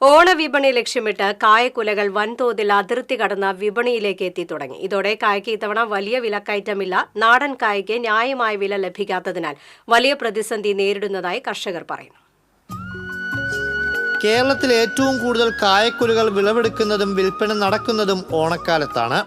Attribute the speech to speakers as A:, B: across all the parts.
A: ഓണവിപണി ലക്ഷ്യമിട്ട് കായക്കുലകൾ വൻതോതിൽ അതിർത്തി കടന്ന വിപണിയിലേക്ക് എത്തി തുടങ്ങി. ഇതോടെ കായ്ക്ക് ഇത്തവണ വലിയ വിലക്കയറ്റമില്ല. നാടൻ കായ്ക്ക് ന്യായമായ വില ലഭിക്കാത്തതിനാൽ വലിയ പ്രതിസന്ധി നേരിടുന്നതായി കർഷകർ പറയുന്നു.
B: കേരളത്തിൽ ഏറ്റവും കൂടുതൽ കായക്കുലകൾ വിളവെടുക്കുന്നതും വിൽപ്പന നടക്കുന്നതും ഓണക്കാലത്താണ്.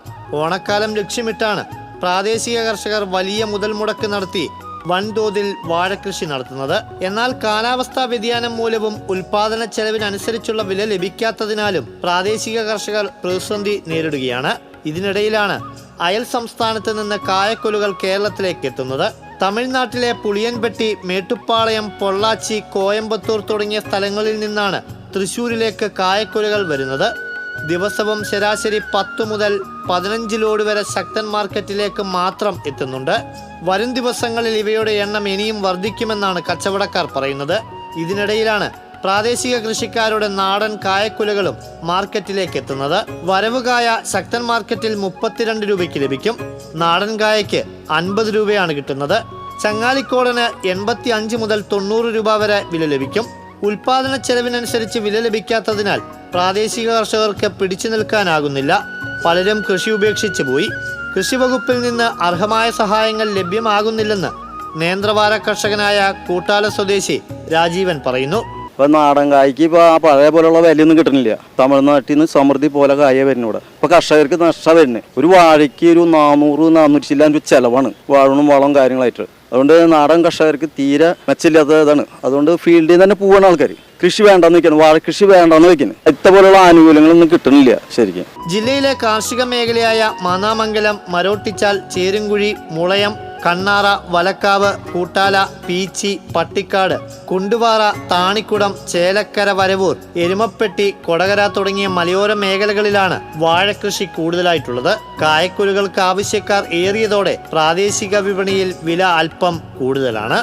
B: ഓണക്കാലം ലക്ഷ്യമിട്ടാണ് പ്രാദേശിക കർഷകർ വലിയ മുതൽ മുടക്ക് നടത്തി വൻതോതിൽ വാഴകൃഷി നടത്തുന്നത്. എന്നാൽ കാലാവസ്ഥാ വ്യതിയാനം മൂലവും ഉൽപാദന ചെലവിനനുസരിച്ചുള്ള വില ലഭിക്കാത്തതിനാലും പ്രാദേശിക കർഷകർ പ്രതിസന്ധി നേരിടുകയാണ്. ഇതിനിടയിലാണ് അയൽ സംസ്ഥാനത്ത് നിന്ന് കായക്കൊലുകൾ കേരളത്തിലേക്ക് എത്തുന്നത്. തമിഴ്നാട്ടിലെ പുളിയൻപെട്ടി മേട്ടുപ്പാളയം പൊള്ളാച്ചി കോയമ്പത്തൂർ തുടങ്ങിയ സ്ഥലങ്ങളിൽ നിന്നാണ് തൃശൂരിലേക്ക് കായക്കൊലുകൾ വരുന്നത്. ദിവസവും ശരാശരി പത്തു മുതൽ പതിനഞ്ച് ലോഡ് വരെ ശക്തൻ മാർക്കറ്റിലേക്ക് മാത്രം എത്തുന്നുണ്ട്. വരും ദിവസങ്ങളിൽ ഇവയുടെ എണ്ണം ഇനിയും വർദ്ധിക്കുമെന്നാണ് കച്ചവടക്കാർ പറയുന്നത്. ഇതിനിടയിലാണ് പ്രാദേശിക കൃഷിക്കാരുടെ നാടൻ കായക്കുലകളും മാർക്കറ്റിലേക്ക് എത്തുന്നത്. വരവുകായ ശക്തൻ മാർക്കറ്റിൽ മുപ്പത്തിരണ്ട് രൂപയ്ക്ക് ലഭിക്കും. നാടൻ കായയ്ക്ക് അൻപത് രൂപയാണ് കിട്ടുന്നത്. ചങ്ങാലിക്കോടന് എൺപത്തി അഞ്ച് മുതൽ തൊണ്ണൂറ് രൂപ വരെ വില ലഭിക്കും. ഉൽപാദന ചെലവിനനുസരിച്ച് വില ലഭിക്കാത്തതിനാൽ പ്രാദേശിക കർഷകർക്ക് പിടിച്ചു നിൽക്കാനാകുന്നില്ല. പലരും കൃഷി ഉപേക്ഷിച്ചു പോയി. കൃഷി വകുപ്പിൽ നിന്ന് അർഹമായ സഹായങ്ങൾ ലഭ്യമാകുന്നില്ലെന്ന് നേന്ത്രവാര കർഷകനായ കൂട്ടാല സ്വദേശി രാജീവൻ പറയുന്നു.
C: ഇപ്പൊ നാടൻ കായ്ക്ക് ഇപ്പൊ ആ പഴയ പോലെയുള്ള വിലയൊന്നും കിട്ടണില്ല തമിഴ്നാട്ടിൽ നിന്ന് സമൃദ്ധി പോലെ കായ വരുന്നു ഇവിടെ. ഇപ്പൊ കർഷകർക്ക് നഷ്ടം വരുന്നത്. ഒരു വാഴയ്ക്ക് ഒരു നാനൂറ് നാനൂറ്റി ചില്ലാൻ രൂപ ചിലവാണ്. വാഴനും വളം കാര്യങ്ങളായിട്ട്. അതുകൊണ്ട് നാടൻ കർഷകർക്ക് തീരെ മെച്ചില്ലാത്തതാണ് അതുകൊണ്ട് ഫീൽഡിൽ തന്നെ പോവാണ് ആൾക്കാർ കൃഷി വേണ്ടെന്ന് വെക്കുന്നു വാഴ കൃഷി വേണ്ടെന്ന് വെക്കുന്നു. ഇത്തപോലുള്ള ആനുകൂല്യങ്ങളൊന്നും കിട്ടുന്നില്ല ശരിക്കും.
B: ജില്ലയിലെ കാർഷിക മേഖലയായ മാനാമംഗലം മരോട്ടിച്ചാൽ ചേരുംകുഴി മുളയം കണ്ണാറ വലക്കാവ് കൂട്ടാല പീച്ചി പട്ടിക്കാട് കുണ്ടുപാറ താണിക്കുടം ചേലക്കര വരവൂർ എരുമപ്പെട്ടി കൊടകര തുടങ്ങിയ മലയോര മേഖലകളിലാണ് വാഴകൃഷി കൂടുതലായിട്ടുള്ളത്. കായക്കുലുകൾക്ക് ആവശ്യക്കാർ ഏറിയതോടെ പ്രാദേശിക വിപണിയിൽ വില അല്പം കൂടുതലാണ്.